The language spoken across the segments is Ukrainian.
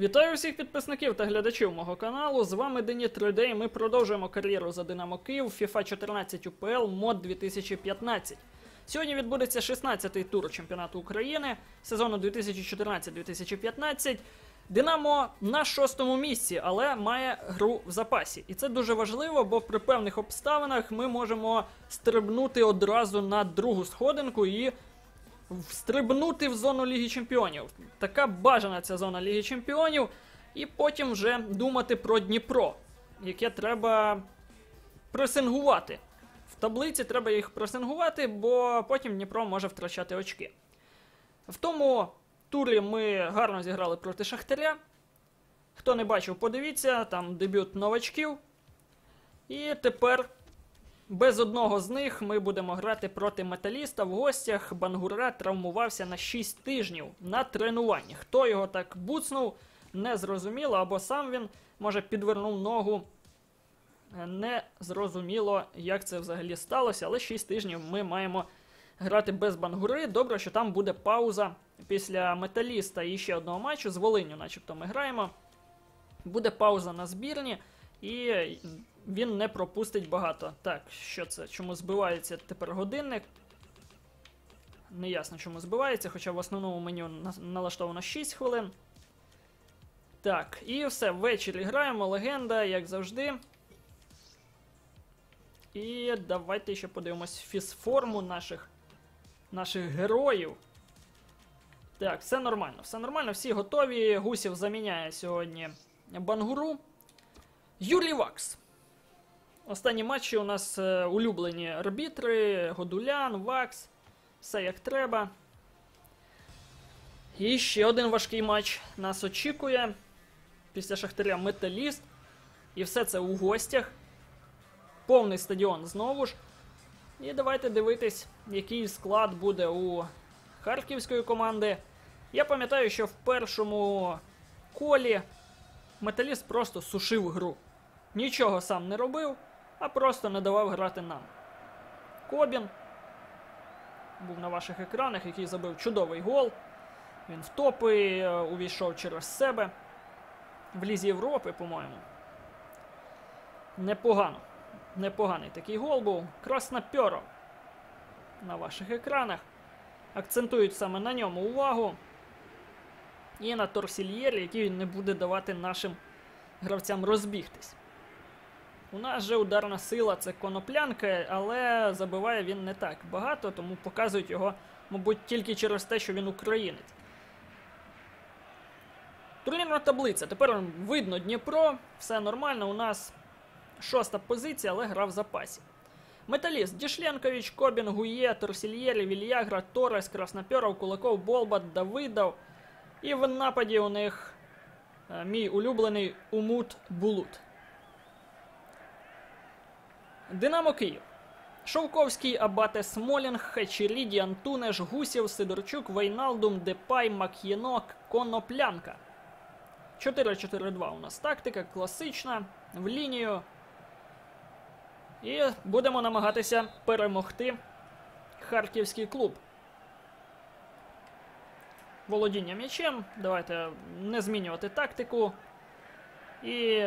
Вітаю всіх підписників та глядачів мого каналу. З вами Дені 3D і ми продовжуємо кар'єру за Динамо Київ FIFA 14 UPL мод 2015. Сьогодні відбудеться 16-й тур чемпіонату України сезону 2014-2015. Динамо на шостому місці, але має гру в запасі. І це дуже важливо, бо при певних обставинах ми можемо стрибнути одразу на другу сходинку і встрибнути в зону Ліги Чемпіонів. Така бажана ця зона Ліги Чемпіонів, і потім вже думати про Дніпро, яке треба пресингувати. В таблиці треба їх пресингувати, бо потім Дніпро може втрачати очки. В тому турі ми гарно зіграли проти Шахтаря. Хто не бачив, подивіться, там дебют новачків. І тепер без одного з них ми будемо грати проти металіста в гостях. Бангура травмувався на 6 тижнів на тренуванні. Хто його так буцнув, не зрозуміло, або сам він може підвернув ногу. Не зрозуміло, як це взагалі сталося, але 6 тижнів ми маємо грати без бангури. Добре, що там буде пауза після металіста і ще одного матчу з Волиню, начебто ми граємо. Буде пауза на збірні, і він не пропустить багато. Так, що це? Чому збивається тепер годинник? Неясно, чому збивається, хоча в основному меню налаштовано 6 хвилин. Так, і все, ввечері граємо, легенда, як завжди. І давайте ще подивимось фізформу наших, наших героїв. Так, все нормально, все нормально, всі готові. Гусів заміняє сьогодні Бангуру. Юрій Вакс. Останні матчі у нас е, улюблені арбітри, Годулян, Вакс. Все як треба. І ще один важкий матч нас очікує. Після Шахтаря Металіст. І все це у гостях. Повний стадіон знову ж. І давайте дивитись, який склад буде у харківської команди. Я пам'ятаю, що в першому колі Металіст просто сушив гру. Нічого сам не робив, а просто не давав грати нам. Кобін був на ваших екранах, який забив чудовий гол. Він в топи е, увійшов через себе. В Лізі Європи, по-моєму. Непогано. Непоганий такий гол був. Краснопьоро на ваших екранах. Акцентують саме на ньому увагу. І на Торсільєрі, який не буде давати нашим гравцям розбігтись. У нас же ударна сила це коноплянка, але забиває він не так багато, тому показують його, мабуть, тільки через те, що він українець. Турнірна таблиця. Тепер видно Дніпро, все нормально. У нас шоста позиція, але гра в запасі. Металіст Дішленкович, Кобін, Гує, Торсільєрі, Вільягра, Торес, Краснопьоров, Кулаков, Болбат, Давидов. І в нападі у них е, мій улюблений Умут Булут. Динамо Київ. Шовковський, Абате Смолінг, Хачеріді, Антунеш, Гусєв, Сидорчук, Вейналдум, Депай, Мак'єнок, Коноплянка. 4-4-2 у нас тактика, класична, в лінію. І будемо намагатися перемогти харківський клуб. Володіння м'ячем. Давайте не змінювати тактику. І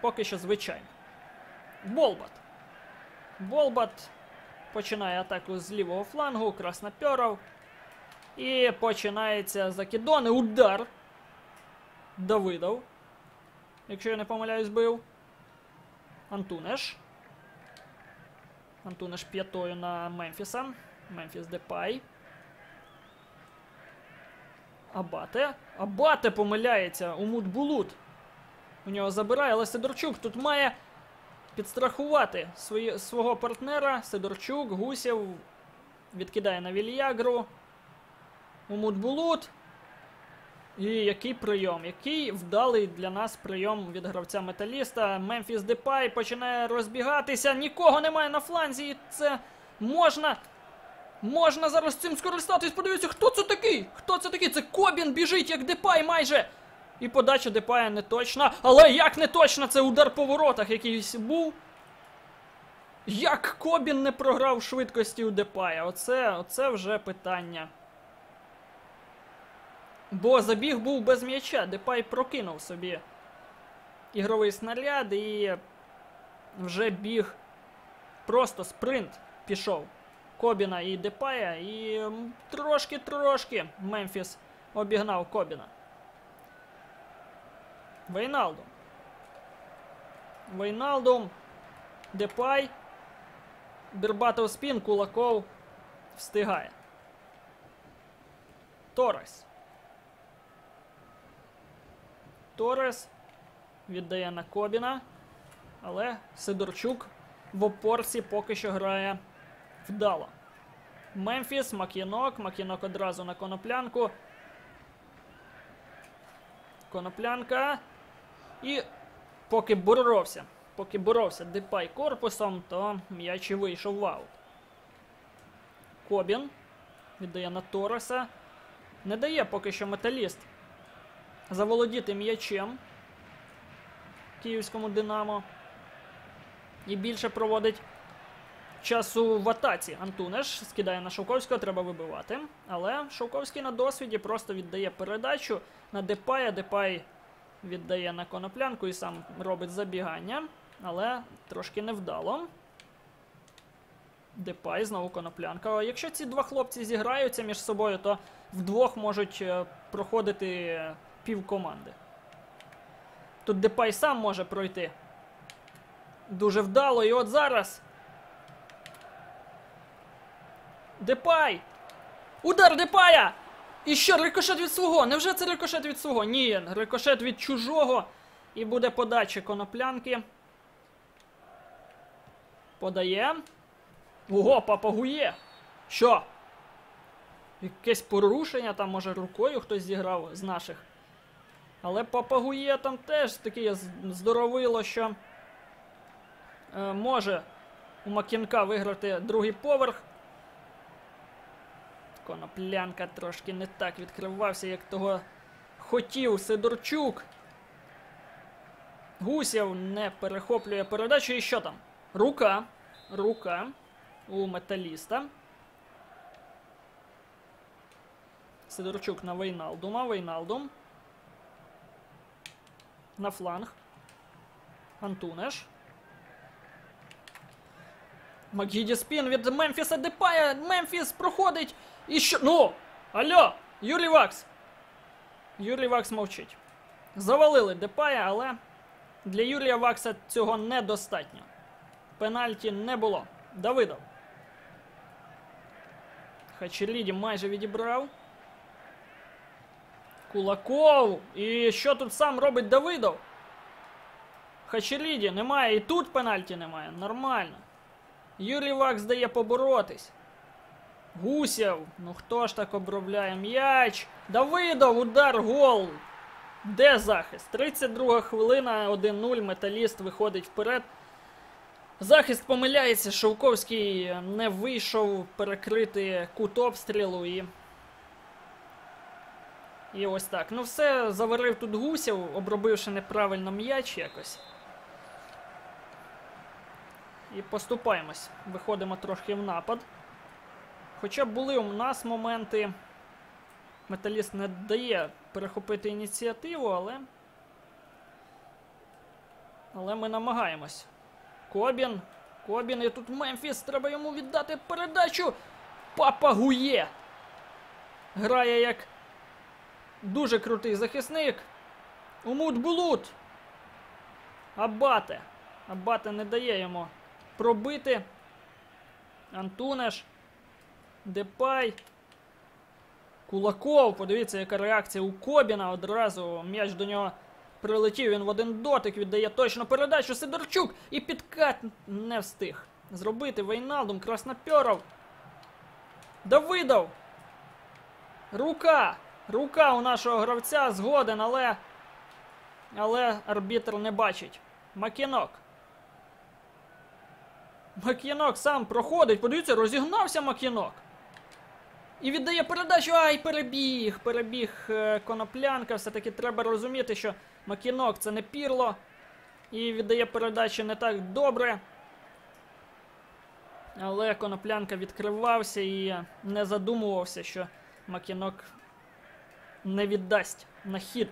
поки що звичайно. Болбат. Болбат починає атаку з лівого флангу, Краснопьоров. І починається закидони. Удар. Давидов. Якщо я не помиляюсь, бив. Антунеш. Антунеш п'ятою на Мемфіса. Мемфіс Депай. Абате. Абате помиляється. Умут Булут. У нього забирає, але Сидорчук тут має підстрахувати свої, свого партнера. Сидорчук, Гусєв відкидає на Вільягру. Умут Булут. І який прийом? Який вдалий для нас прийом від гравця металіста. Мемфіс Депай починає розбігатися. Нікого немає на фланзі. І це можна. Можна зараз цим скористатись. Подивіться, хто це такий? Хто це такий? Це Кобін біжить, як Депай майже. І подача Депая не точна. Але як не точна, це удар по воротах якийсь був. Як Кобін не програв швидкості у Депая? Оце, оце вже питання. Бо забіг був без м'яча. Депай прокинув собі ігровий снаряд і вже біг. Просто спринт пішов. Кобіна і Депая, і трошки-трошки Мемфіс обігнав Кобіна. Вейналдум. Вейналдум. Депай. Бербатов спін, Кулаков встигає. Торес. Торес віддає на Кобіна. Але Сидорчук в опорці поки що грає вдало. Мемфіс, Мак'янок. Мак'янок одразу на коноплянку. Коноплянка. І поки боровся. Поки боровся Депай корпусом, то м'яч і вийшов в аут. Кобін віддає на Тореса. Не дає поки що металіст заволодіти м'ячем київському Динамо. І більше проводить часу в атаці. Антунеш скидає на Шовковського, треба вибивати. Але Шовковський на досвіді просто віддає передачу на Депая. Депай віддає на коноплянку і сам робить забігання. Але трошки невдало. Депай, знову коноплянка. Якщо ці два хлопці зіграються між собою, то вдвох можуть е, проходити пів команди. Тут Депай сам може пройти. Дуже вдало. І от зараз. Депай! Удар Депая! І що, рикошет від свого? Невже це рикошет від свого? Ні, рикошет від чужого. І буде подача коноплянки. Подає. Ого, папагує. Що? Якесь порушення там, може, рукою хтось зіграв з наших. Але Папагує там теж таке здоровило, що е, може у Макінка виграти другий поверх. Коноплянка трошки не так відкривався, як того хотів Сидорчук. Гусєв не перехоплює передачу. І що там? Рука. Рука у металіста. Сидорчук на Вейналдума. Вейналдум. На фланг. Антунеш. Макгіді спін від Мемфіса Депая. Мемфіс проходить. Що? Ну! Алло! Юрій Вакс! Юрій Вакс мовчить. Завалили Депая, але для Юрія Вакса цього недостатньо. Пенальті не було. Давидов. Хачеліді майже відібрав. Кулаков. І що тут сам робить Давидов? Хачеліді немає. І тут пенальті немає. Нормально. Юрій Вакс дає поборотись. Гусєв. Ну хто ж так обробляє м'яч? Давидов, удар, гол. Де захист? 32 хвилина, 1-0. Металіст виходить вперед. Захист помиляється. Шовковський не вийшов перекрити кут обстрілу і. І ось так. Ну все, заварив тут гусів, обробивши неправильно м'яч якось. І поступаємось. Виходимо трошки в напад. Хоча були у нас моменти. Металіст не дає перехопити ініціативу, але. Але ми намагаємось. Кобін. Кобін, і тут Мемфіс. Треба йому віддати передачу. Папагує. Грає як дуже крутий захисник. Умут Булут. Абате. Абате не дає йому пробити. Антунеш. Депай. Кулаков. Подивіться, яка реакція у Кобіна. Одразу м'яч до нього прилетів. Він в один дотик віддає точно передачу. Сидорчук. І підкат не встиг зробити. Вейналдум. Краснопьоров. Давидов. Рука. Рука у нашого гравця згоден, але. Але арбітр не бачить. Макінок. Макінок сам проходить. Подивіться, розігнався Макінок. І віддає передачу. Ай, перебіг. Перебіг е, коноплянка. Все-таки треба розуміти, що Макінок це не пірло. І віддає передачу не так добре. Але коноплянка відкривався і не задумувався, що Макінок не віддасть на хід.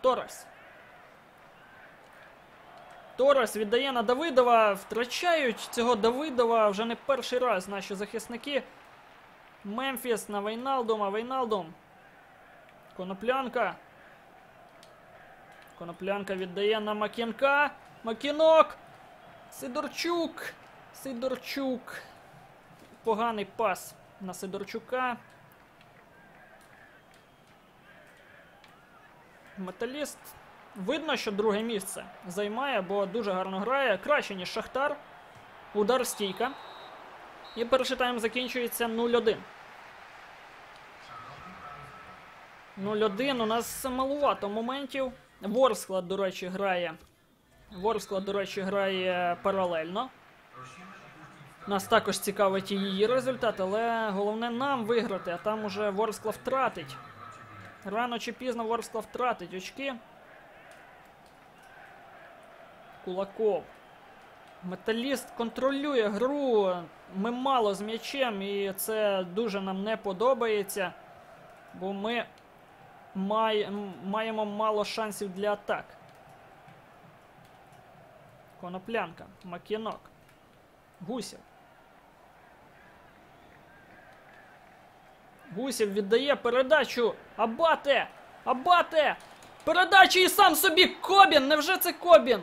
Торес. Торес віддає на Давидова. Втрачають цього Давидова вже не перший раз наші захисники. Мемфіс на Вейналдума. Вейналдум. Коноплянка. Коноплянка віддає на Макінка. Макінок. Сидорчук. Сидорчук. Поганий пас на Сидорчука. Металіст. Видно, що друге місце займає, бо дуже гарно грає. Краще, ніж Шахтар. Удар стійка. І перший тайм закінчується 0-1. 0-1. У нас малувато моментів. Ворсклад, до речі, грає. Ворсклад, до речі, грає паралельно. Нас також цікавить і її результат, але головне нам виграти, а там уже Ворскла втратить. Рано чи пізно Ворскла втратить очки. Кулаков. Металіст контролює гру. Ми мало з м'ячем, і це дуже нам не подобається. Бо ми май... маємо мало шансів для атак. Коноплянка. Макінок. Гусів. Гусів віддає передачу. Абате! Абате! Передача і сам собі Кобін! Невже це Кобін?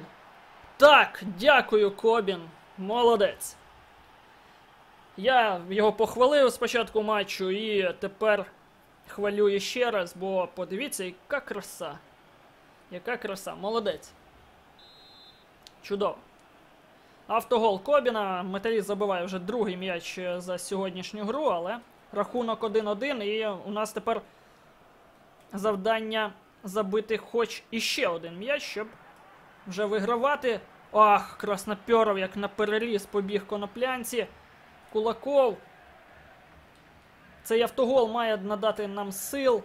Так, дякую, Кобін. Молодець. Я його похвалив спочатку матчу і тепер хвалю іще раз, бо подивіться, яка краса. Яка краса, молодець. Чудово. Автогол Кобіна. Металіст забиває вже другий м'яч за сьогоднішню гру, але рахунок 1-1. І у нас тепер завдання забити хоч іще один м'яч, щоб вже вигравати. Ах, Краснопьоров, як на переріз побіг коноплянці. Кулаков. Цей автогол має надати нам сил.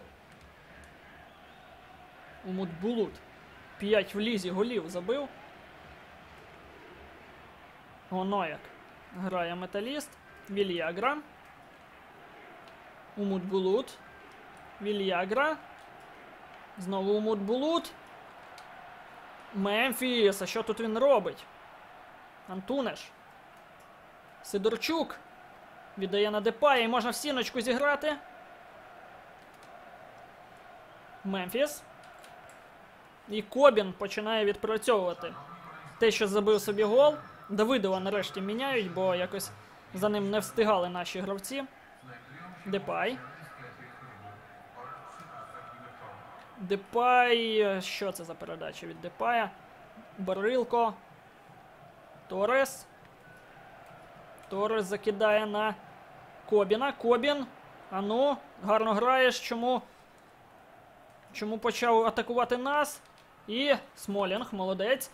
Умутбулут. 5 в лізі голів забив. Гонояк. Грає металіст. Вільягра. Умутбулут. Вільягра. Знову Умутбулут. Мемфіс. А що тут він робить? Антунеш. Сидорчук. Віддає на Депая і можна в сіночку зіграти. Мемфіс. І Кобін починає відпрацьовувати. Те, що забив собі гол. Давидова нарешті міняють, бо якось за ним не встигали наші гравці. Депай. Депай. Що це за передача від Депая? Барилко. Торес. Торес закидає на Кобіна. Кобін. Ану, гарно граєш. Чому? Чому почав атакувати нас? І Смолінг, молодець.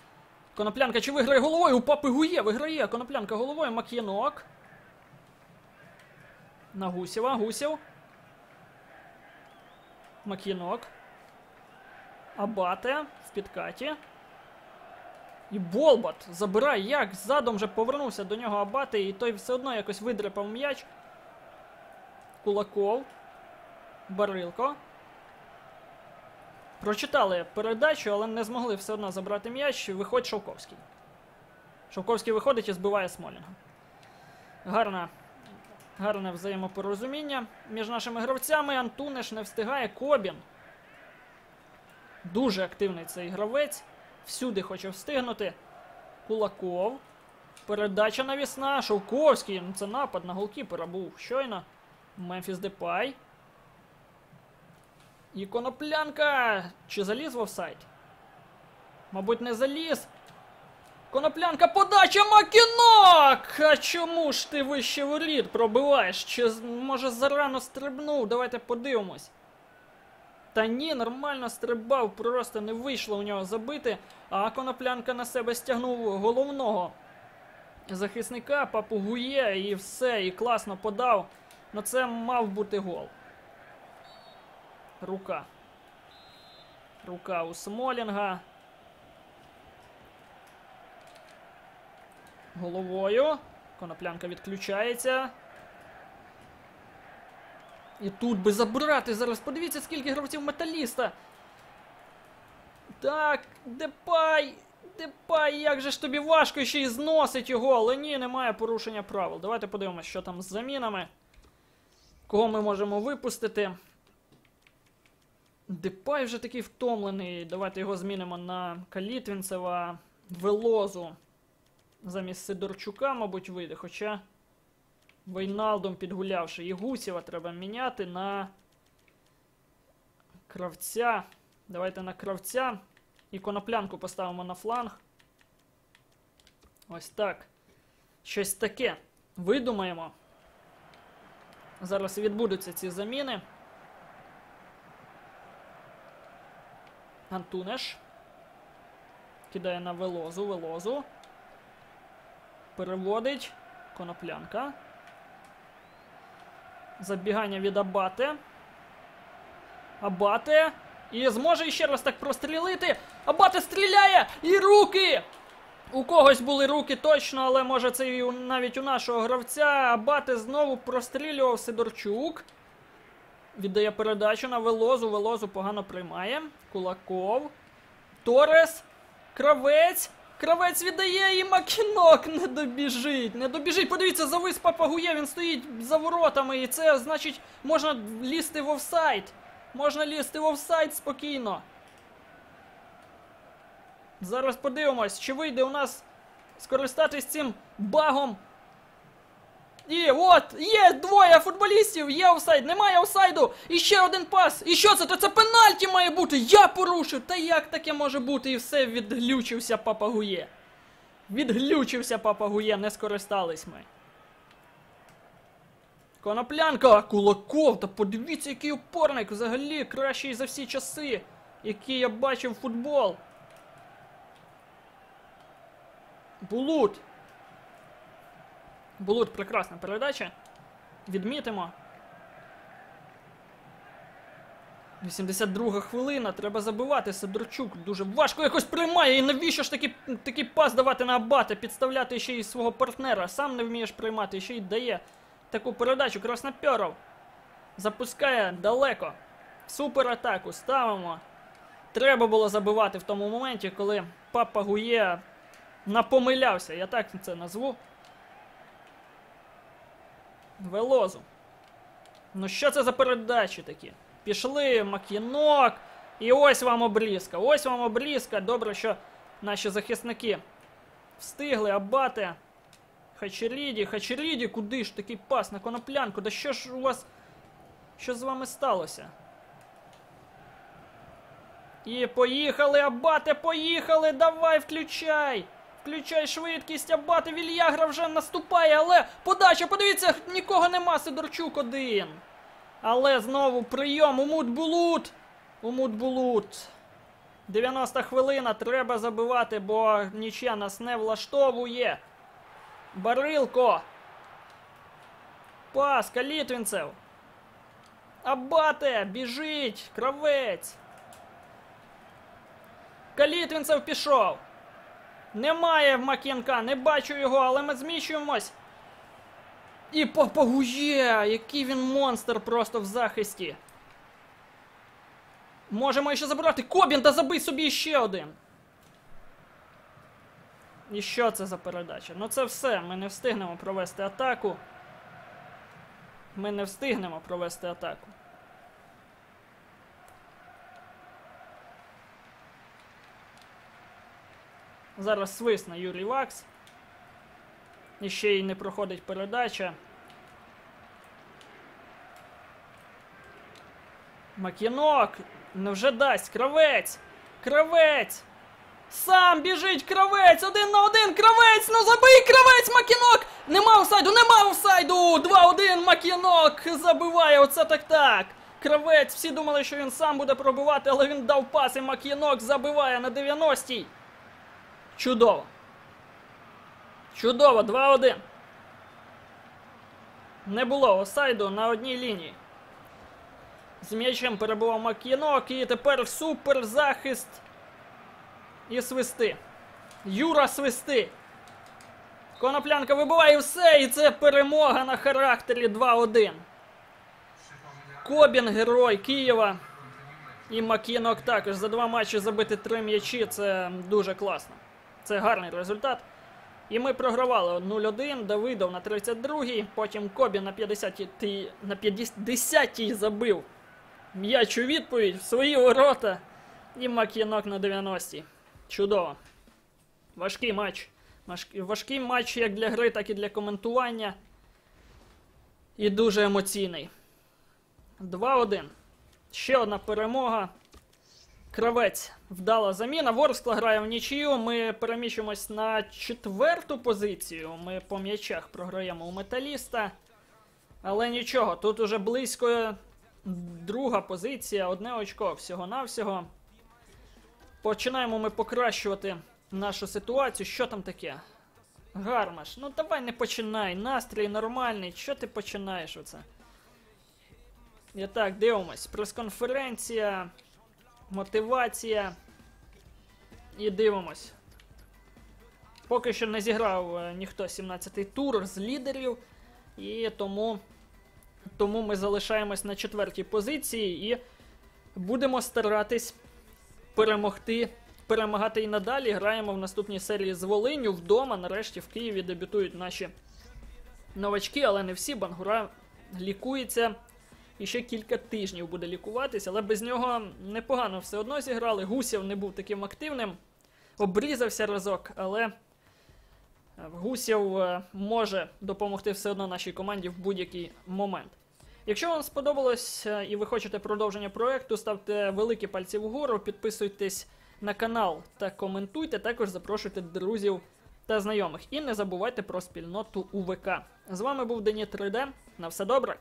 Коноплянка чи виграє головою? У папи Гує виграє. Коноплянка головою. Мак'єнок. На Гусєва. Гусєв. Мак'єнок. Абате в підкаті. І Болбат забирає як? Задом вже повернувся до нього Абати, і той все одно якось видрепав м'яч. Кулаков. Барилко. Прочитали передачу, але не змогли все одно забрати м'яч. Виходить Шовковський. Шовковський виходить і збиває Смолінга. Гарна, гарне взаємопорозуміння між нашими гравцями. Антунеш не встигає. Кобін. Дуже активний цей гравець. Всюди хоче встигнути. Кулаков. Передача навісна. Шовковський. Ну, Це напад на голкіпера був щойно. Мемфіс Депай. І коноплянка. Чи заліз в офсайд? Мабуть, не заліз. Коноплянка подача Макінок! А чому ж ти вище воріт пробиваєш? Чи може зарано стрибнув? Давайте подивимось. Та ні, нормально стрибав, просто не вийшло у нього забити. А коноплянка на себе стягнув головного захисника, папугує і все, і класно подав. Ну це мав бути гол. Рука. Рука у Смолінга. Головою. Коноплянка відключається. І тут би забрати зараз. Подивіться, скільки гравців металіста. Так, Депай. Депай, як же ж тобі важко ще й зносить його, але ні, немає порушення правил. Давайте подивимося, що там з замінами. Кого ми можемо випустити. Депай вже такий втомлений. Давайте його змінимо на Калітвінцева, Велозу. Замість Сидорчука, мабуть, вийде. Хоча Вейналдом підгулявши. І Гусєва треба міняти на кравця. Давайте на кравця. І коноплянку поставимо на фланг. Ось так. Щось таке. Видумаємо. Зараз відбудуться ці заміни. Антунеш. Кидає на велозу, велозу. Переводить. Коноплянка. Забігання від Абате. Абате. І зможе ще раз так прострілити. Абате стріляє! І руки! У когось були руки точно, але може це і навіть у нашого гравця. Абате знову прострілював Сидорчук. Віддає передачу на Велозу. Велозу погано приймає. Кулаков. Торес. Кравець. Кравець віддає і Макінок не добіжить. Не добіжить. Подивіться, завис Папагує, він стоїть за воротами. І це значить можна лізти в офсайт. Можна лізти в офсайт спокійно. Зараз подивимось, чи вийде у нас скористатись цим багом. І от, є двоє футболістів, є офсайд, немає офсайду. І ще один пас. І що це? То це пенальті має бути. Я порушив. Та як таке може бути? І все відглючився папагує. Відглючився папагує, не скористались ми. Коноплянка, Кулаков, та подивіться, який опорник взагалі кращий за всі часи, який я бачив футбол. Булут. Булут прекрасна передача. Відмітимо. 82 хвилина, треба забивати. Сидорчук дуже важко якось приймає. І навіщо ж такий, такий пас давати на абата, підставляти ще й свого партнера. Сам не вмієш приймати, ще й дає таку передачу. Красноперов. Запускає далеко. Суператаку ставимо. Треба було забивати в тому моменті, коли папа Гує напомилявся. Я так це назву. Велозу. Ну що це за передачі такі? Пішли, макінок. І ось вам обрізка. Ось вам обрізка. Добре, що наші захисники встигли абати. Хачеріді, Хачеріді, куди ж такий пас на коноплянку? Да що ж у вас. Що з вами сталося? І поїхали, Абате, поїхали! Давай, включай! Включай швидкість, Абате, Вільягра вже наступає, але подача, подивіться, нікого нема, Сидорчук один. Але знову прийом, Умут Булут! Умут Булут. 90 хвилина, треба забивати, бо нічия нас не влаштовує. Барилко. Пас, Калітвінцев. Абате, біжить, кравець. Калітвінцев пішов. Немає Макінка, не бачу його, але ми зміщуємось. І Папагує, який він монстр просто в захисті. Можемо ще забрати. Кобін, та забий собі ще один. І що це за передача? Ну це все. Ми не встигнемо провести атаку. Ми не встигнемо провести атаку. Зараз свисне Юрій Вакс. І ще й не проходить передача. Макінок! Невже дасть? Кравець! Кравець! Сам біжить кравець! Один на один! Кравець! Ну забий кравець! Макінок! Нема офсайду! Нема офсайду! 2-1 Макінок забиває! Оце так так! Кравець! Всі думали, що він сам буде пробивати, але він дав пас і Макінок забиває на 90-й! Чудово! Чудово! 2-1! Не було офсайду на одній лінії. З м'ячем перебував Макінок і тепер супер захист. І свисти. Юра свисти. Коноплянка вибиває все, і це перемога на характері 2-1. Кобін, герой Києва. І Макінок також за два матчі забити три м'ячі. Це дуже класно. Це гарний результат. І ми програвали 0-1, Давидов на 32-й, потім Кобін на 50-й на 50-й забив м'яч у відповідь в свої ворота. І Макінок на 90-й. Чудово. Важкий матч. Важкий матч як для гри, так і для коментування. І дуже емоційний. 2-1. Ще одна перемога. Кравець вдала заміна. Ворскла грає в нічию. Ми переміщуємось на четверту позицію. Ми по м'ячах програємо у металіста. Але нічого, тут уже близько друга позиція, одне очко всього-навсього. Починаємо ми покращувати нашу ситуацію. Що там таке? Гармаш, ну давай не починай. Настрій нормальний. Що ти починаєш оце? І так, дивимось. Прес-конференція, мотивація. І дивимось. Поки що не зіграв е, ніхто 17-й тур з лідерів. І тому, тому ми залишаємось на четвертій позиції і будемо старатись перемогти. Перемагати і надалі. Граємо в наступній серії з Волиню вдома. Нарешті в Києві дебютують наші новачки, але не всі. Бангура лікується. І ще кілька тижнів буде лікуватись, але без нього непогано все одно зіграли. Гусєв не був таким активним, обрізався разок, але Гусєв е, може допомогти все одно нашій команді в будь-який момент. Якщо вам сподобалось е, і ви хочете продовження проекту, ставте великі пальці вгору, підписуйтесь на канал та коментуйте. Також запрошуйте друзів та знайомих. І не забувайте про спільноту УВК. З вами був Дені 3D. На все добре!